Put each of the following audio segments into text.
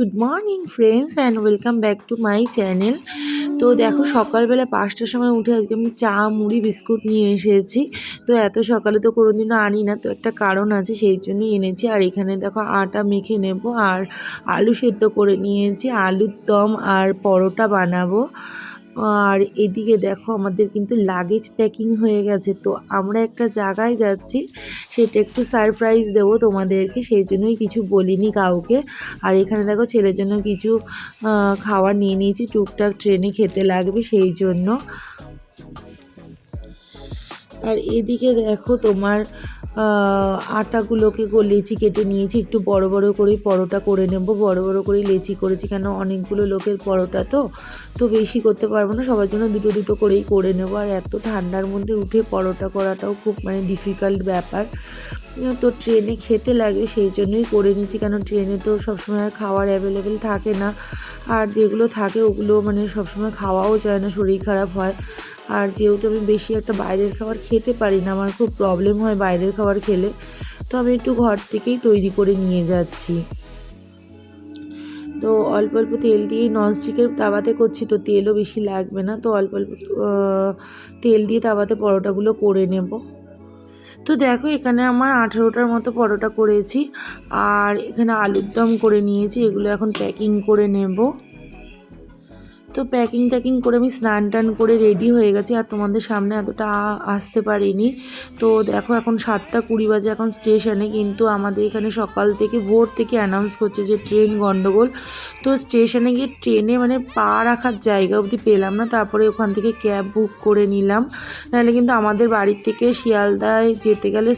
Good morning friends and welcome back to my channel তো দেখো, সকালবেলা পাঁচটার সময় উঠে আজকে আমি চা, মুড়ি, বিস্কুট নিয়ে এসেছি। তো এত সকালে তো কোনো দিনও আনি না, তো একটা কারণ আছে, সেই জন্যই এনেছি। আর এখানে দেখো, আটা মেখে নেব, আর আলু সেদ্ধ করে নিয়েছি, আলুর দম আর পরোটা বানাবো। আর এদিকে দেখো আমাদের কিন্তু লাগেজ প্যাকিং হয়ে গেছে। তো আমরা একটা জায়গায় যাচ্ছি, সেটা একটু সারপ্রাইজ দেবো তোমাদেরকে, সেই জন্যই কিছু বলিনি কাউকে। আর এখানে দেখো ছেলের জন্য কিছু খাবার নিয়ে নিয়েছি, টুকটাক ট্রেনে খেতে লাগবে সেই জন্য। আর এদিকে দেখো তোমার আটাগুলোকে লেচি কেটে নিয়েছি। একটু বড় বড় করেই পরোটা করে নেব। বড় বড় করেই লেচি করেছি কেন? অনেকগুলো লোকের পরোটা তো। তো বেশি করতে পারব না। সবার জন্য দুটো দুটো করেই করে নেব। আর এত ঠান্ডার মধ্যে উঠে পরোটা করাটাও খুব মানে ডিফিকাল্ট ব্যাপার। তো ট্রেনে খেতে লাগে, সেই জন্যই করে নিচ্ছি কেন? ট্রেনে তো সবসময় আর খাওয়ার অ্যাভেলেবেল থাকে না। আর যেগুলো থাকে ওগুলো মানে সবসময় খাওয়াও যায় না। শরীর খারাপ হয়। আর যেহেতু আমি বেশি একটা বাইরের খাবার খেতে পারি না, আমার খুব প্রবলেম হয় বাইরের খাবার খেলে, তো আমি একটু ঘর থেকেই তৈরি করে নিয়ে যাচ্ছি। তো অল্প অল্প তেল দিয়ে ননস্টিকের তাওয়াতে করছি, তো তেলও বেশি লাগবে না, তো অল্প অল্প তেল দিয়ে তাওয়াতে পরোটাগুলো করে নেব। তো দেখো এখানে আমার আঠেরোটার মতো পরোটা করেছি, আর এখানে আলুর দম করে নিয়েছি, এগুলো এখন প্যাকিং করে নেব। তো প্যাকিং ট্যাকিং করে আমি স্নান টান করে রেডি হয়ে গেছি আর তোমাদের সামনে এতটা আসতে পারিনি। তো দেখো এখন সাতটা কুড়ি বাজে এখন স্টেশনে কিন্তু আমাদের এখানে সকাল থেকে ভোর থেকে অ্যানাউন্স করছে যে ট্রেন গন্ডগোল। তো স্টেশনে গিয়ে ট্রেনে মানে পা রাখার জায়গা অবধি পেলাম না, তারপরে ওখান থেকে ক্যাব বুক করে নিলাম। নাহলে কিন্তু আমাদের বাড়ির থেকে শিয়ালদায় যেতে গেলে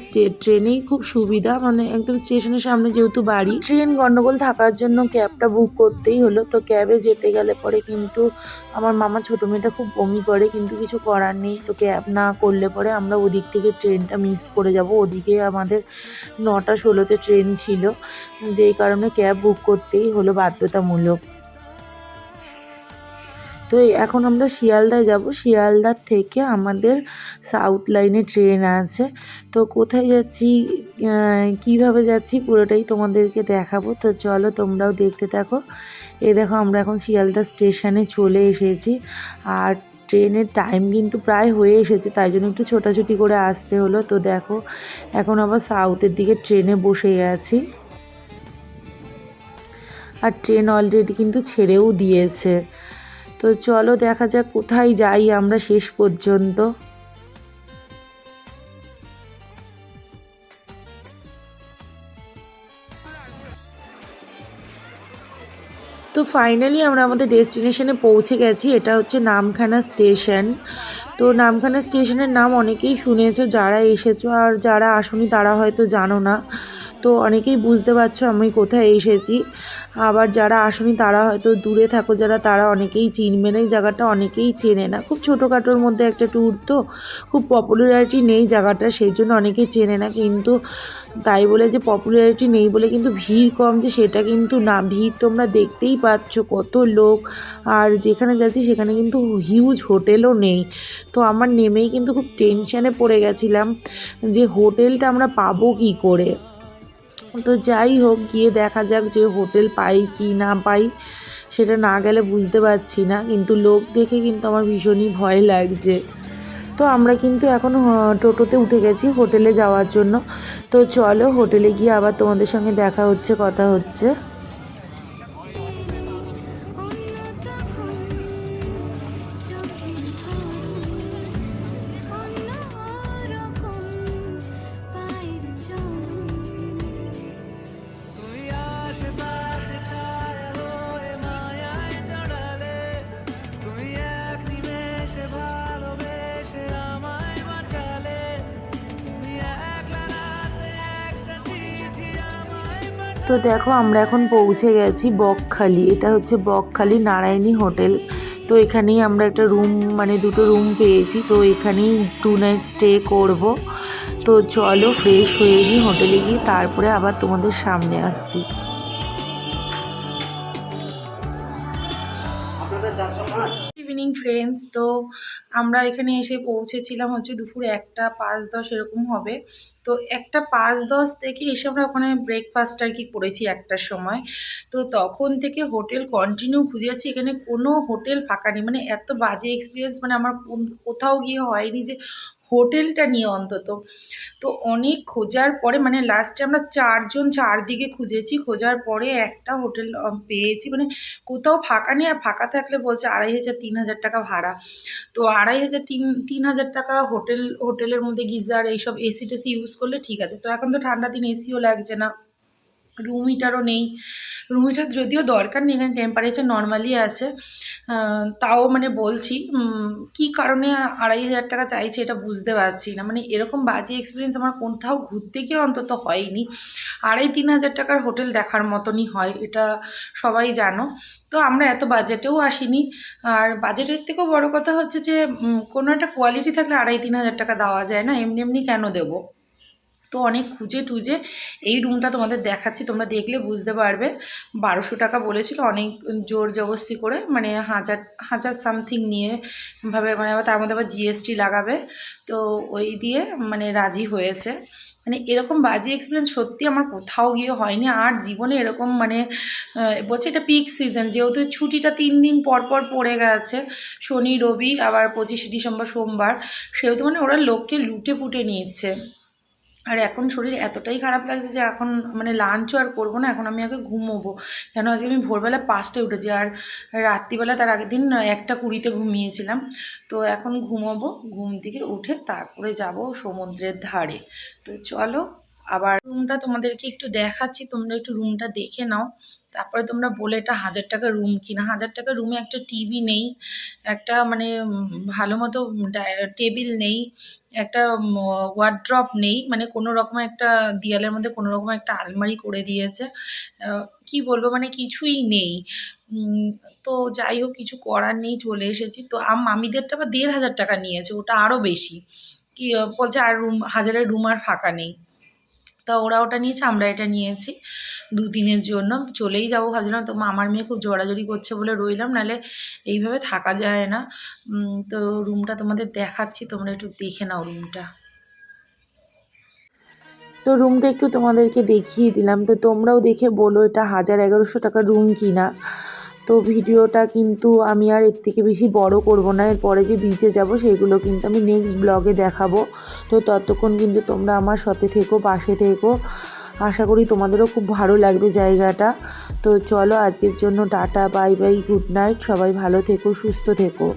ট্রেনেই খুব সুবিধা মানে একদম স্টেশনের সামনে যেহেতু বাড়ি। ট্রেন গন্ডগোল থাকার জন্য ক্যাবটা বুক করতেই হলো, তো ক্যাবে যেতে গেলে পরে কিন্তু আমার মামা ছোটো মেয়েটা খুব বমি করে, কিন্তু কিছু করার নেই। তো ক্যাব না করলে পরে আমরা ওদিক থেকে ট্রেনটা মিস করে যাব। ওদিকে আমাদের নটা ষোলোতে ট্রেন ছিল। যেই কারণে ক্যাব বুক করতেই হলো বাধ্যতামূলক। তো এখন আমরা শিয়ালদায় যাব। শিয়ালদার থেকে আমাদের সাউথ লাইনে ট্রেন আছে। তো কোথায় যাচ্ছি কীভাবে যাচ্ছি পুরোটাই তোমাদেরকে দেখাবো। তো চলো তোমরাও দেখতে থাকো। এ দেখো আমরা এখন শিয়ালদা স্টেশনে চলে এসেছি। আর ট্রেনের টাইম কিন্তু প্রায় হয়ে এসেছে, তাই জন্য একটু ছোটাছুটি করে আসতে হলো। তো দেখো, এখন আবার সাউথের দিকে ট্রেনে বসে আছি। আর ট্রেন অলরেডি কিন্তু ছেড়েও দিয়েছে। তো চলো দেখা যাক কোথায় যাই আমরা শেষ পর্যন্ত। তো ফাইনালি আমরা আমাদের ডেস্টিনেশনে পৌঁছে গেছি, এটা হচ্ছে নামখানা স্টেশন তো নামখানা স্টেশনের নাম অনেকেই শুনেছো, যারা এসেছ আর যারা আসনি তারা হয়তো জানো না। তো অনেকেই বুঝতে পারছ আমি কোথায় এসেছি। আবার যারা আসনি তারা হয়তো দূরে থাকো, যারা তারা অনেকেই চিনবে না, এই জায়গাটা অনেকেই চেনে না। খুব ছোটোখাটোর মধ্যে একটা ট্যুর তো, খুব পপুলারিটি নেই জায়গাটা, সেই জন্য অনেকেই চেনে না। কিন্তু তাই বলে যে পপুলারিটি নেই বলে কিন্তু ভিড় কম যে সেটা কিন্তু না। ভিড় তোমরা দেখতেই পাচ্ছ কত লোক, আর যেখানে যাচ্ছি সেখানে কিন্তু হিউজ হোটেলও নেই। তো আমার নেমেই কিন্তু খুব টেনশানে পড়ে গেছিলাম যে হোটেলটা আমরা পাবো কী করে? তো যাই হোক, গিয়ে দেখা যাক যে হোটেল পাই কি না পাই। সেটা না গেলে বুঝতে পারছি না, কিন্তু লোক দেখে কিন্তু আমার ভীষণই ভয় লাগছে। তো আমরা কিন্তু এখন টোটোতে উঠে গেছি হোটেলে যাওয়ার জন্য। তো চলো হোটেলে গিয়ে আবার তোমাদের সঙ্গে দেখা হচ্ছে, কথা হচ্ছে। তো দেখো, আমরা এখন পৌঁছে গেছি বকখালি। এটা হচ্ছে বকখালি নারায়ণী হোটেল। তো এখানেই আমরা একটা রুম মানে দুটো রুম পেয়েছি। তো এখানেই টু নাইট স্টে করব। তো চলো, ফ্রেশ হয়ে গিয়ে হোটেলে গিয়ে, তারপরে আবার তোমাদের সামনে আসছি। ইভিনিং ফ্রেন্ডস তো আমরা এখানে এসে পৌঁছেছিলাম হচ্ছে দুপুর একটা, পাঁচ দশ এরকম হবে। তো একটা পাঁচ দশ থেকে এসে আমরা ওখানে ব্রেকফাস্ট আর কি করেছি একটার সময়। তো তখন থেকে হোটেল কন্টিনিউ খুঁজে যাচ্ছি এখানে কোনো হোটেল ফাঁকা নেই। মানে এত বাজে এক্সপিরিয়েন্স মানে আমার কোথাও গিয়ে হয়নি যে হোটেলটা নিয়ে অন্তত। তো অনেক খোঁজার পরে মানে লাস্টে আমরা চারজন চারদিকে খুঁজেছি, খোঁজার পরে একটা হোটেল পেয়েছি। মানে কোথাও ফাঁকা নেই আর ফাঁকা থাকলে বলছে আড়াই হাজার, তিন হাজার টাকা ভাড়া। তো আড়াই হাজার, তিন তিন হাজার টাকা হোটেল, হোটেলের মধ্যে গিজার, এইসব এসি টেসি ইউজ করলে ঠিক আছে। তো এখন তো ঠান্ডা দিন এসিও লাগছে না। রুম হিটারও নেই। রুম হিটার যদিও দরকার নেই, এখানে টেম্পারেচার নর্মালি আছে। তাও মানে বলছি কী কারণে আড়াই হাজার টাকা চাইছে এটা বুঝতে পারছি না। মানে এরকম বাজে এক্সপিরিয়েন্স আমার কোথাও ঘুরতে গিয়ে অন্তত হয়নি। আড়াই তিন হাজার টাকার হোটেল দেখার মতনই হয়, এটা সবাই জানো। তো আমরা এত বাজেটেও আসিনি। আর বাজেটের থেকেও বড় কথা হচ্ছে যে কোনো একটা কোয়ালিটি থাকলে আড়াই তিন হাজার টাকা দেওয়া যায় না। এমনি এমনি কেন দেবো? তো অনেক খুঁজে টুজে এই রুমটা তোমাদের দেখাচ্ছি, তোমরা দেখলে বুঝতে পারবে। বারোশো টাকা বলেছিল, অনেক জোর জবস্তি করে মানে হাজার হাজার সামথিং নিয়ে ভাবে মানে আবার তার মধ্যে আবার জিএসটি লাগাবে। তো ওই দিয়ে মানে রাজি হয়েছে। মানে এরকম বাজে এক্সপিরিয়েন্স সত্যি আমার কোথাও গিয়ে হয়নি। আর জীবনে এরকম মানে বলছে এটা পিক সিজন যেহেতু ছুটিটা তিন দিন পর পর পড়ে গেছে, শনি, রবি, আবার পঁচিশে ডিসেম্বর, সোমবার, সেহেতু মানে ওরা লোককে লুটে পুটে নিচ্ছে। আর এখন শরীর এতটাই খারাপ লাগছে যে এখন মানে লাঞ্চও আর করব না, এখন আমি আগে ঘুমোবো। কেন আজকে আমি ভোরবেলা পাঁচটায় উঠেছি আর রাত্রিবেলা তার আগের দিন একটা কুড়িতে ঘুমিয়েছিলাম। তো এখন ঘুমোবো, ঘুম থেকে উঠে তারপরে যাব সমুদ্রের ধারে। তো চলো আবার রুমটা তোমাদেরকে একটু দেখাচ্ছি, তোমরা একটু রুমটা দেখে নাও। তারপরে তোমরা বলে এটা হাজার টাকা রুম কিনা। হাজার টাকা রুমে একটা টিভি নেই, একটা মানে ভালো মতো টেবিল নেই, একটা ওয়ার্ড্রপ নেই মানে কোনো রকম একটা দেয়ালের মধ্যে কোনো রকম একটা আলমারি করে দিয়েছে। কি বলব? মানে কিছুই নেই। তো যাই হোক, কিছু করার নেই, চলে এসেছি। তো মামিদেরটা আবার দেড় হাজার টাকা নিয়েছে, ওটা আরও বেশি। কি, বলছে আর রুম হাজারের রুম আর ফাঁকা নেই। তা ওরা ওটা নিয়েছে, আমরা এটা নিয়েছি। দু দিনের জন্য চলেই যাব ভাবছিলাম, তো আমার মেয়ে খুব জোরাজোরি করছে বলে রইলাম, নাহলে এইভাবে থাকা যায় না। তো রুমটা তোমাদের দেখাচ্ছি, তোমরা একটু দেখে নাও রুমটা। তো রুমটা একটু তোমাদেরকে দেখিয়ে দিলাম, তো তোমরাও দেখে বলো এটা হাজার এগারোশো টাকা রুম কিনা। তো ভিডিওটা কিন্তু আমি আর এর থেকে বেশি বড় করব না। এরপরে যে বিচে যাব সেগুলো কিন্তু আমি নেক্সট ব্লগে দেখাবো। তো ততক্ষণ কিন্তু তোমরা আমার সাথে থেকো, পাশে থেকো। আশা করি তোমাদেরও খুব ভালো লাগবে জায়গাটা। তো চলো আজকের জন্য tata bye bye good night সবাই ভালো থেকো, সুস্থ থেকো।